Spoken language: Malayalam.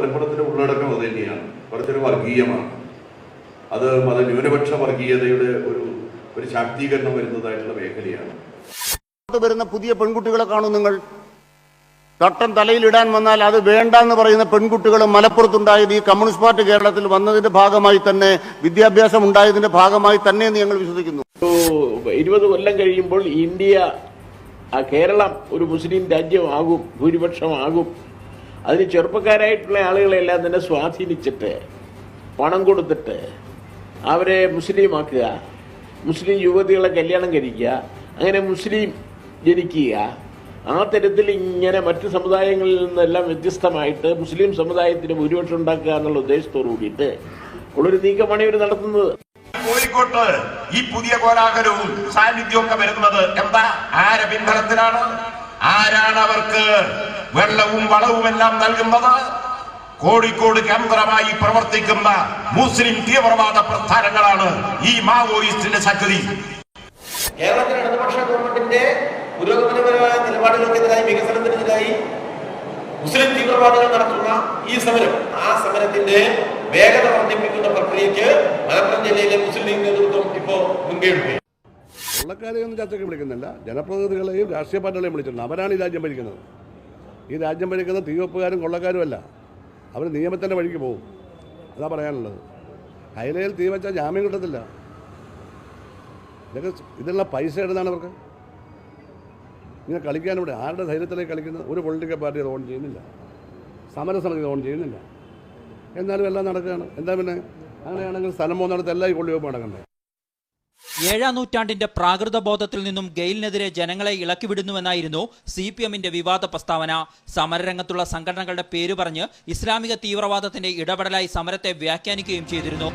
മലപ്പുറത്തിന്റെ ഉള്ളടക്കം അത് തന്നെയാണ്. കുറച്ചൊരു വർഗീയമാണ്. അത് മത ന്യൂനപക്ഷ വർഗീയതയുടെ ഒരു ഒരു ശാക്തീകരണം വരുന്നതായിട്ടുള്ള മേഖലയാണ്. വരുന്ന പുതിയ പെൺകുട്ടികളെ കാണും നിങ്ങൾ. തട്ടം തലയിലിടാൻ വന്നാൽ അത് വേണ്ടെന്ന് പറയുന്ന പെൺകുട്ടികൾ മലപ്പുറത്തുണ്ടായത് ഈ കമ്മ്യൂണിസ്റ്റ് പാർട്ടി കേരളത്തിൽ വന്നതിന്റെ ഭാഗമായി തന്നെ വിദ്യാഭ്യാസം ഉണ്ടായതിന്റെ ഭാഗമായി തന്നെ എന്ന് ഞങ്ങൾ വിശ്വസിക്കുന്നു. ഇരുപത് കൊല്ലം കഴിയുമ്പോൾ ഇന്ത്യ കേരളം ഒരു മുസ്ലിം രാജ്യമാകും ഭൂരിപക്ഷമാകും. അതിന് ചെറുപ്പക്കാരായിട്ടുള്ള ആളുകളെല്ലാം തന്നെ സ്വാധീനിച്ചിട്ട് പണം കൊടുത്തിട്ട് അവരെ മുസ്ലിമാക്കുക മുസ്ലിം യുവതികളെ കല്യാണം കഴിക്കുക അങ്ങനെ മുസ്ലിം ജനിക്കുക. ആ തരത്തിൽ ഇങ്ങനെ മറ്റ് സമുദായങ്ങളിൽ നിന്നെല്ലാം വ്യത്യസ്തമായിട്ട് മുസ്ലിം സമുദായത്തിന് ഭൂരിപക്ഷം ഉണ്ടാക്കുക എന്നുള്ള ഉദ്ദേശത്തോടു കൂടിയിട്ട് ഉള്ളൊരു നീക്കമാണ് ഇവർ നടത്തുന്നത്. കോഴിക്കോട്ട് ഈ പുതിയ കോലാഹലവും സാന്നിധ്യവും ഒക്കെ വരുന്നത് എന്താ? ആരെ പിൻബലത്തിലാണ്? ആരാണ് അവർക്ക് വെള്ളവും വളവും എല്ലാം നൽകുന്നത്? കോഴിക്കോട് കേന്ദ്രമായി പ്രവർത്തിക്കുന്ന മുസ്ലിം തീവ്രവാദ പ്രസ്ഥാനങ്ങളാണ് ഈ മാവോയിസ്റ്റിന്റെ ശക്തി. കേരളത്തിലെ ഇടതുപക്ഷ ഗവൺമെന്റിന്റെ പുരോഗമനപരമായ നിലപാടുകൾക്കെതിരായി വികസനത്തിനെതിരായി മുസ്ലിം തീവ്രവാദികൾ നടത്തുന്ന ഈ സമരം ആ സമരത്തിന്റെ വേഗത വർദ്ധിപ്പിക്കുന്ന പ്രക്രിയക്ക് കൊള്ളക്കാരെയൊന്നും ചർച്ചയ്ക്ക് വിളിക്കുന്നില്ല. ജനപ്രതിനിധികളെയും രാഷ്ട്രീയ പാർട്ടികളെയും വിളിച്ചിട്ടുണ്ട്. അവരാണ് ഈ രാജ്യം ഭരിക്കുന്നത്. ഈ രാജ്യം ഭരിക്കുന്നത് തീവപ്പുകാരും കൊള്ളക്കാരും അല്ല. അവർ നിയമത്തിന്റെ വഴിക്ക് പോകും. അതാ പറയാനുള്ളത്. ഹൈലയിൽ തീ വെച്ചാൽ ജാമ്യം കിട്ടത്തില്ല. ഇതൊക്കെ ഇതിനുള്ള പൈസ ഇടുന്നതാണ് അവർക്ക്? ഇങ്ങനെ കളിക്കാൻ ഇവിടെ ആരുടെ ധൈര്യത്തിലേക്ക് കളിക്കുന്നത്? ഒരു പൊളിറ്റിക്കൽ പാർട്ടി ഓൺ ചെയ്യുന്നില്ല. സമരസമിതി ഓൺ ചെയ്യുന്നില്ല. എന്നാലും എല്ലാം നടക്കുകയാണ്. എന്താ പിന്നെ? അങ്ങനെയാണെങ്കിൽ സ്ഥലം പോകുന്നിടത്ത് എല്ലാം ഈ കൊള്ളിവെപ്പ് നടക്കണ്ടേ? ഏഴാം നൂറ്റാണ്ടിന്റെ പ്രാകൃത ബോധത്തിൽ നിന്നും ഗെയിലിനെതിരെ ജനങ്ങളെ ഇളക്കിവിടുന്നുവെന്നായിരുന്നു സി പി എമ്മിന്റെ വിവാദ പ്രസ്താവന. സമരരംഗത്തുള്ള സംഘടനകളുടെ പേര് പറഞ്ഞ് ഇസ്ലാമിക തീവ്രവാദത്തിന്റെ ഇടപെടലായി സമരത്തെ വ്യാഖ്യാനിക്കുകയും ചെയ്തിരുന്നു.